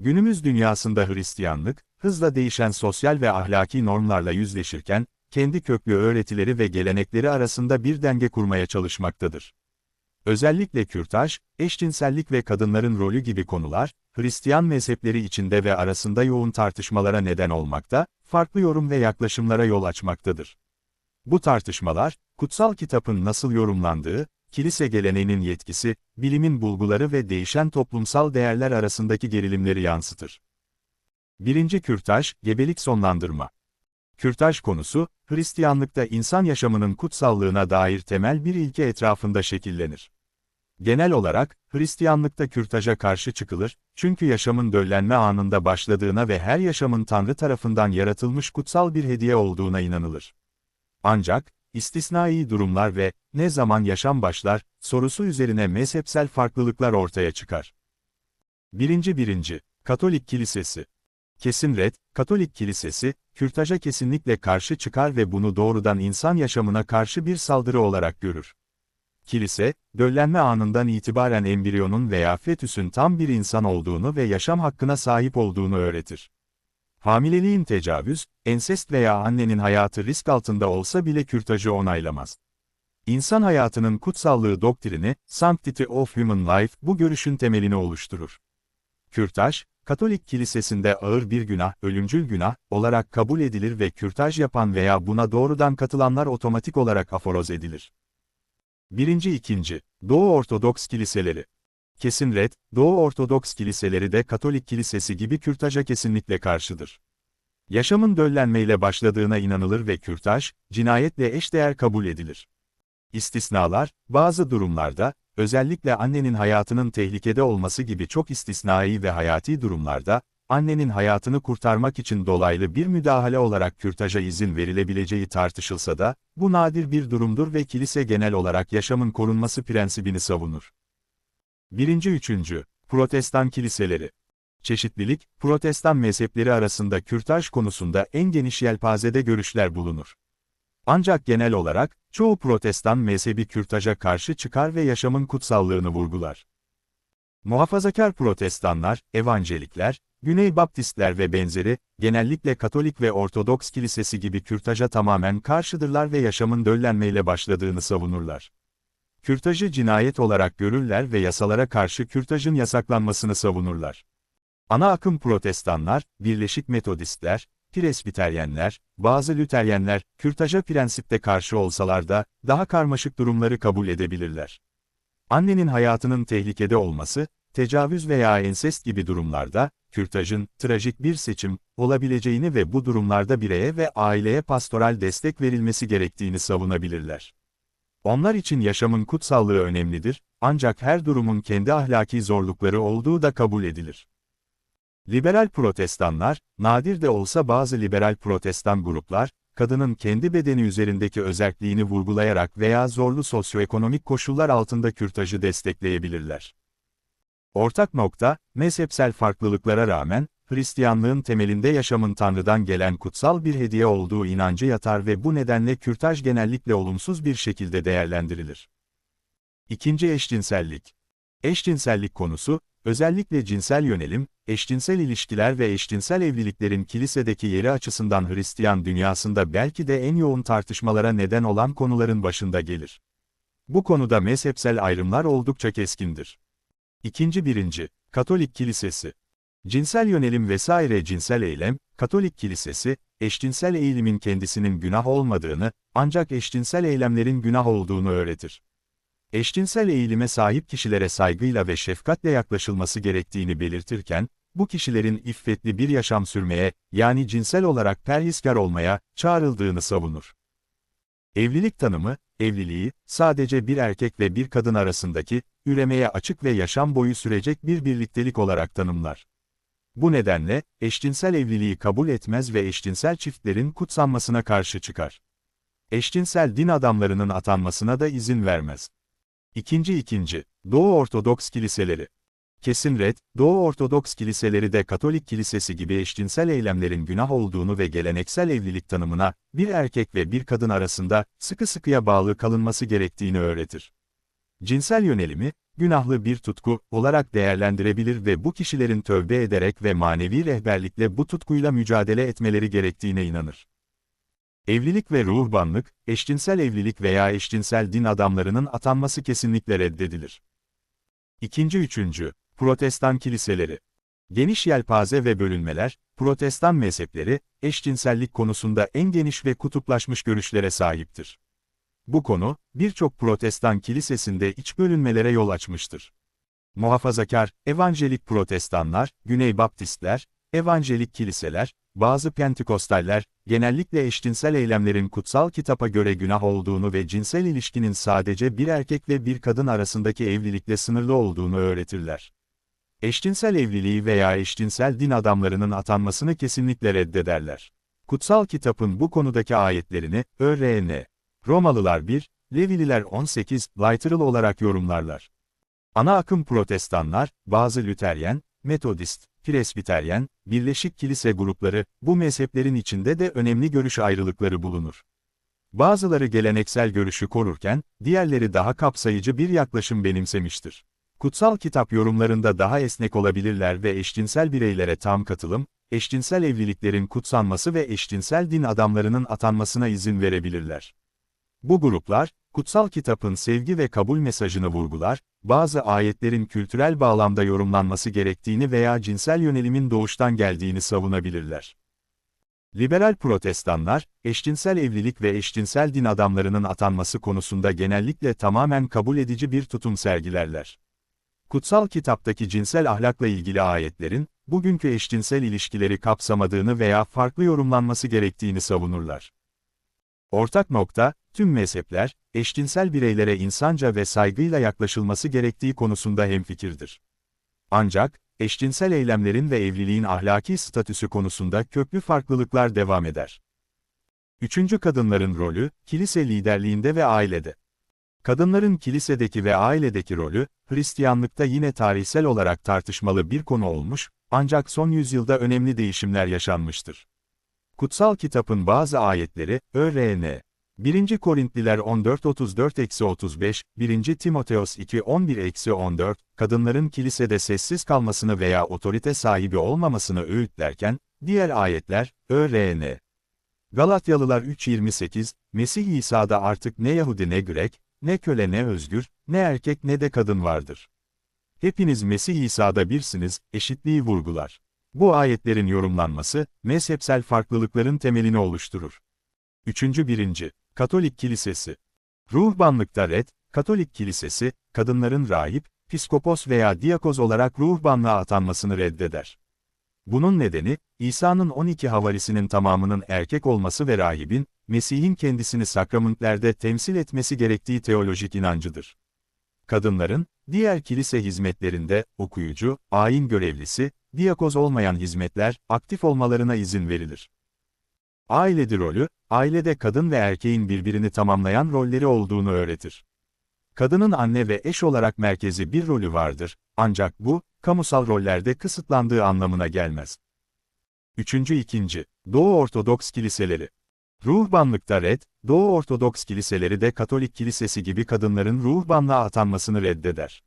Günümüz dünyasında Hristiyanlık, hızla değişen sosyal ve ahlaki normlarla yüzleşirken, kendi köklü öğretileri ve gelenekleri arasında bir denge kurmaya çalışmaktadır. Özellikle kürtaj, eşcinsellik ve kadınların rolü gibi konular, Hristiyan mezhepleri içinde ve arasında yoğun tartışmalara neden olmakta, farklı yorum ve yaklaşımlara yol açmaktadır. Bu tartışmalar, kutsal kitabın nasıl yorumlandığı, kilise geleneğinin yetkisi, bilimin bulguları ve değişen toplumsal değerler arasındaki gerilimleri yansıtır. 1. Kürtaj, gebelik sonlandırma. Kürtaj konusu, Hristiyanlıkta insan yaşamının kutsallığına dair temel bir ilke etrafında şekillenir. Genel olarak, Hristiyanlıkta kürtaja karşı çıkılır, çünkü yaşamın döllenme anında başladığına ve her yaşamın Tanrı tarafından yaratılmış kutsal bir hediye olduğuna inanılır. Ancak, istisnai durumlar ve ne zaman yaşam başlar sorusu üzerine mezhepsel farklılıklar ortaya çıkar. 1. 1. Katolik Kilisesi Kesin red, Katolik Kilisesi, kürtaja kesinlikle karşı çıkar ve bunu doğrudan insan yaşamına karşı bir saldırı olarak görür. Kilise, döllenme anından itibaren embriyonun veya fetüsün tam bir insan olduğunu ve yaşam hakkına sahip olduğunu öğretir. Hamileliğin tecavüz, ensest veya annenin hayatı risk altında olsa bile kürtajı onaylamaz. İnsan hayatının kutsallığı doktrini, Sanctity of Human Life, bu görüşün temelini oluşturur. Kürtaj, Katolik kilisesinde ağır bir günah, ölümcül günah, olarak kabul edilir ve kürtaj yapan veya buna doğrudan katılanlar otomatik olarak aforoz edilir. 1. 2. Doğu Ortodoks Kiliseleri Kesin red, Doğu Ortodoks kiliseleri de Katolik kilisesi gibi kürtaja kesinlikle karşıdır. Yaşamın döllenmeyle başladığına inanılır ve kürtaj, cinayetle eşdeğer kabul edilir. İstisnalar, bazı durumlarda, özellikle annenin hayatının tehlikede olması gibi çok istisnai ve hayati durumlarda, annenin hayatını kurtarmak için dolaylı bir müdahale olarak kürtaja izin verilebileceği tartışılsa da, bu nadir bir durumdur ve kilise genel olarak yaşamın korunması prensibini savunur. 1. 3. Protestan Kiliseleri Çeşitlilik, Protestan mezhepleri arasında kürtaj konusunda en geniş yelpazede görüşler bulunur. Ancak genel olarak, çoğu protestan mezhebi kürtaja karşı çıkar ve yaşamın kutsallığını vurgular. Muhafazakar protestanlar, evangelikler, Güney Baptistler ve benzeri, genellikle Katolik ve Ortodoks kilisesi gibi kürtaja tamamen karşıdırlar ve yaşamın döllenmeyle başladığını savunurlar. Kürtajı cinayet olarak görürler ve yasalara karşı kürtajın yasaklanmasını savunurlar. Ana akım protestanlar, Birleşik Metodistler, Presbiteryenler, bazı Lüteryenler, kürtaja prensipte karşı olsalar da, daha karmaşık durumları kabul edebilirler. Annenin hayatının tehlikede olması, tecavüz veya ensest gibi durumlarda, kürtajın, trajik bir seçim, olabileceğini ve bu durumlarda bireye ve aileye pastoral destek verilmesi gerektiğini savunabilirler. Onlar için yaşamın kutsallığı önemlidir, ancak her durumun kendi ahlaki zorlukları olduğu da kabul edilir. Liberal protestanlar, nadir de olsa bazı liberal protestan gruplar, kadının kendi bedeni üzerindeki özelliğini vurgulayarak veya zorlu sosyoekonomik koşullar altında kürtajı destekleyebilirler. Ortak nokta, mezhepsel farklılıklara rağmen, Hristiyanlığın temelinde yaşamın Tanrı'dan gelen kutsal bir hediye olduğu inancı yatar ve bu nedenle kürtaj genellikle olumsuz bir şekilde değerlendirilir. İkinci eşcinsellik. Eşcinsellik konusu, özellikle cinsel yönelim, eşcinsel ilişkiler ve eşcinsel evliliklerin kilisedeki yeri açısından Hristiyan dünyasında belki de en yoğun tartışmalara neden olan konuların başında gelir. Bu konuda mezhepsel ayrımlar oldukça keskindir. İkinci birinci, Katolik Kilisesi. Cinsel yönelim vesaire cinsel eylem, Katolik Kilisesi, eşcinsel eğilimin kendisinin günah olmadığını, ancak eşcinsel eylemlerin günah olduğunu öğretir. Eşcinsel eğilime sahip kişilere saygıyla ve şefkatle yaklaşılması gerektiğini belirtirken, bu kişilerin iffetli bir yaşam sürmeye, yani cinsel olarak perhiskar olmaya, çağrıldığını savunur. Evlilik tanımı, evliliği, sadece bir erkek ve bir kadın arasındaki, üremeye açık ve yaşam boyu sürecek bir birliktelik olarak tanımlar. Bu nedenle, eşcinsel evliliği kabul etmez ve eşcinsel çiftlerin kutsanmasına karşı çıkar. Eşcinsel din adamlarının atanmasına da izin vermez. İkinci ikinci, Doğu Ortodoks Kiliseleri Kesin red, Doğu Ortodoks kiliseleri de Katolik kilisesi gibi eşcinsel eylemlerin günah olduğunu ve geleneksel evlilik tanımına, bir erkek ve bir kadın arasında, sıkı sıkıya bağlı kalınması gerektiğini öğretir. Cinsel yönelimi, günahlı bir tutku olarak değerlendirebilir ve bu kişilerin tövbe ederek ve manevi rehberlikle bu tutkuyla mücadele etmeleri gerektiğine inanır. Evlilik ve ruhbanlık, eşcinsel evlilik veya eşcinsel din adamlarının atanması kesinlikle reddedilir. İkinci üçüncü, Protestan kiliseleri. Geniş yelpaze ve bölünmeler, Protestan mezhepleri, eşcinsellik konusunda en geniş ve kutuplaşmış görüşlere sahiptir. Bu konu, birçok protestan kilisesinde iç bölünmelere yol açmıştır. Muhafazakar, evangelik protestanlar, Güney Baptistler, evangelik kiliseler, bazı pentikostaller, genellikle eşcinsel eylemlerin kutsal kitapa göre günah olduğunu ve cinsel ilişkinin sadece bir erkek ve bir kadın arasındaki evlilikle sınırlı olduğunu öğretirler. Eşcinsel evliliği veya eşcinsel din adamlarının atanmasını kesinlikle reddederler. Kutsal kitapın bu konudaki ayetlerini, ÖRN, Romalılar 1, Levililer 18, Literal olarak yorumlarlar. Ana akım protestanlar, bazı Lüteryen, Metodist, Presbiteryen, Birleşik Kilise grupları, bu mezheplerin içinde de önemli görüş ayrılıkları bulunur. Bazıları geleneksel görüşü korurken, diğerleri daha kapsayıcı bir yaklaşım benimsemiştir. Kutsal kitap yorumlarında daha esnek olabilirler ve eşcinsel bireylere tam katılım, eşcinsel evliliklerin kutsanması ve eşcinsel din adamlarının atanmasına izin verebilirler. Bu gruplar, kutsal kitapın sevgi ve kabul mesajını vurgular, bazı ayetlerin kültürel bağlamda yorumlanması gerektiğini veya cinsel yönelimin doğuştan geldiğini savunabilirler. Liberal protestanlar, eşcinsel evlilik ve eşcinsel din adamlarının atanması konusunda genellikle tamamen kabul edici bir tutum sergilerler. Kutsal kitaptaki cinsel ahlakla ilgili ayetlerin, bugünkü eşcinsel ilişkileri kapsamadığını veya farklı yorumlanması gerektiğini savunurlar. Ortak nokta, tüm mezhepler, eşcinsel bireylere insanca ve saygıyla yaklaşılması gerektiği konusunda hemfikirdir. Ancak, eşcinsel eylemlerin ve evliliğin ahlaki statüsü konusunda köklü farklılıklar devam eder. Üçüncü kadınların rolü, kilise liderliğinde ve ailede. Kadınların kilisedeki ve ailedeki rolü, Hristiyanlıkta yine tarihsel olarak tartışmalı bir konu olmuş, ancak son yüzyılda önemli değişimler yaşanmıştır. Kutsal kitapın bazı ayetleri, ÖRN, 1. Korintliler 14-34-35, 1. Timoteos 2-11-14, kadınların kilisede sessiz kalmasını veya otorite sahibi olmamasını öğütlerken, diğer ayetler, ÖRN. Galatyalılar 3.28, Mesih İsa'da artık ne Yahudi ne Grek, ne köle ne özgür, ne erkek ne de kadın vardır. Hepiniz Mesih İsa'da birsiniz, eşitliği vurgular. Bu ayetlerin yorumlanması, mezhepsel farklılıkların temelini oluşturur. 3. 1. Katolik Kilisesi Ruhbanlıkta red, Katolik Kilisesi, kadınların rahip, piskopos veya diakoz olarak ruhbanlığa atanmasını reddeder. Bunun nedeni, İsa'nın 12 havarisinin tamamının erkek olması ve rahibin, Mesih'in kendisini sakramentlerde temsil etmesi gerektiği teolojik inancıdır. Kadınların, diğer kilise hizmetlerinde, okuyucu, ayin görevlisi, diakoz olmayan hizmetler, aktif olmalarına izin verilir. Ailedi rolü, ailede kadın ve erkeğin birbirini tamamlayan rolleri olduğunu öğretir. Kadının anne ve eş olarak merkezi bir rolü vardır, ancak bu, kamusal rollerde kısıtlandığı anlamına gelmez. 3. 2. Doğu Ortodoks Kiliseleri Ruhbanlıkta red, Doğu Ortodoks kiliseleri de Katolik kilisesi gibi kadınların ruhbanlığa atanmasını reddeder.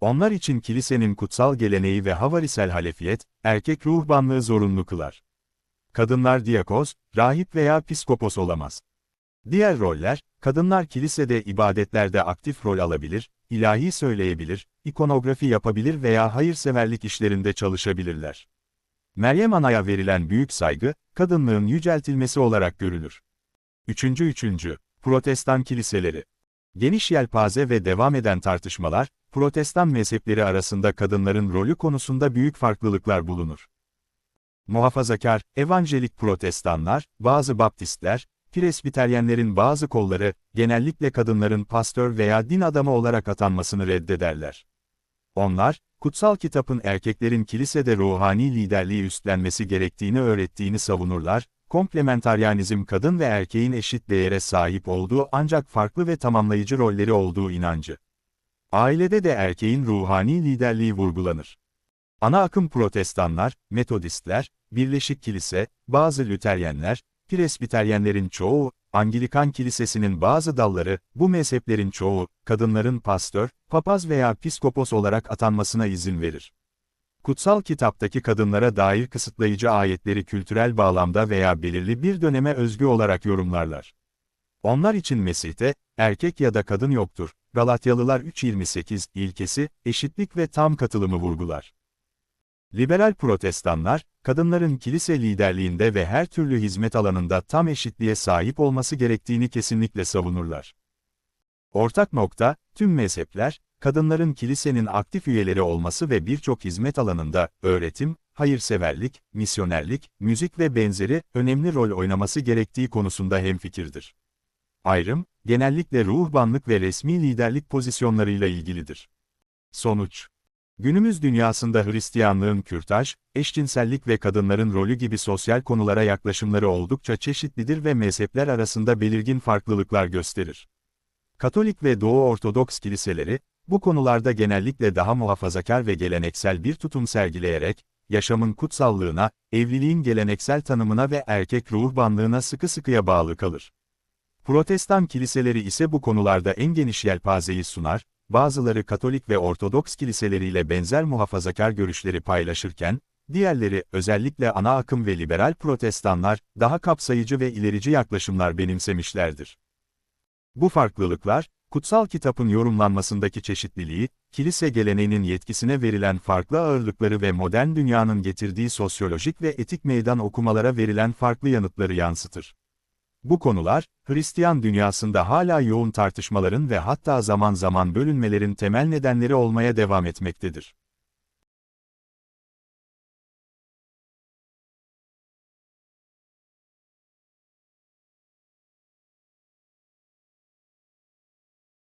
Onlar için kilisenin kutsal geleneği ve havarisel halefiyet, erkek ruhbanlığı zorunlu kılar. Kadınlar diyakoz, rahip veya piskopos olamaz. Diğer roller, kadınlar kilisede ibadetlerde aktif rol alabilir, ilahi söyleyebilir, ikonografi yapabilir veya hayırseverlik işlerinde çalışabilirler. Meryem Ana'ya verilen büyük saygı, kadınlığın yüceltilmesi olarak görülür. 3. 3. Protestan Kiliseleri Geniş yelpaze ve devam eden tartışmalar, Protestan mezhepleri arasında kadınların rolü konusunda büyük farklılıklar bulunur. Muhafazakar, evangelik protestanlar, bazı baptistler, presbiteryenlerin bazı kolları, genellikle kadınların pastör veya din adamı olarak atanmasını reddederler. Onlar, kutsal kitapın erkeklerin kilisede ruhani liderliği üstlenmesi gerektiğini öğrettiğini savunurlar, komplementaryanizm kadın ve erkeğin eşit değere sahip olduğu ancak farklı ve tamamlayıcı rolleri olduğu inancı. Ailede de erkeğin ruhani liderliği vurgulanır. Ana akım protestanlar, metodistler, Birleşik Kilise, bazı Lüteryenler, Presbiteryenlerin çoğu, Anglikan Kilisesi'nin bazı dalları, bu mezheplerin çoğu, kadınların pastör, papaz veya piskopos olarak atanmasına izin verir. Kutsal kitaptaki kadınlara dair kısıtlayıcı ayetleri kültürel bağlamda veya belirli bir döneme özgü olarak yorumlarlar. Onlar için Mesih'te, erkek ya da kadın yoktur. Galatyalılar 3.28 ilkesi, eşitlik ve tam katılımı vurgular. Liberal protestanlar, kadınların kilise liderliğinde ve her türlü hizmet alanında tam eşitliğe sahip olması gerektiğini kesinlikle savunurlar. Ortak nokta, tüm mezhepler, kadınların kilisenin aktif üyeleri olması ve birçok hizmet alanında, öğretim, hayırseverlik, misyonerlik, müzik ve benzeri, önemli rol oynaması gerektiği konusunda hemfikirdir. Ayrım, genellikle ruhbanlık ve resmi liderlik pozisyonlarıyla ilgilidir. Sonuç Günümüz dünyasında Hristiyanlığın kürtaj, eşcinsellik ve kadınların rolü gibi sosyal konulara yaklaşımları oldukça çeşitlidir ve mezhepler arasında belirgin farklılıklar gösterir. Katolik ve Doğu Ortodoks kiliseleri, bu konularda genellikle daha muhafazakar ve geleneksel bir tutum sergileyerek, yaşamın kutsallığına, evliliğin geleneksel tanımına ve erkek ruhbanlığına sıkı sıkıya bağlı kalır. Protestan kiliseleri ise bu konularda en geniş yelpazeyi sunar, bazıları Katolik ve Ortodoks kiliseleriyle benzer muhafazakar görüşleri paylaşırken, diğerleri, özellikle ana akım ve liberal protestanlar, daha kapsayıcı ve ilerici yaklaşımlar benimsemişlerdir. Bu farklılıklar, kutsal kitapın yorumlanmasındaki çeşitliliği, kilise geleneğinin yetkisine verilen farklı ağırlıkları ve modern dünyanın getirdiği sosyolojik ve etik meydan okumalara verilen farklı yanıtları yansıtır. Bu konular, Hristiyan dünyasında hala yoğun tartışmaların ve hatta zaman zaman bölünmelerin temel nedenleri olmaya devam etmektedir.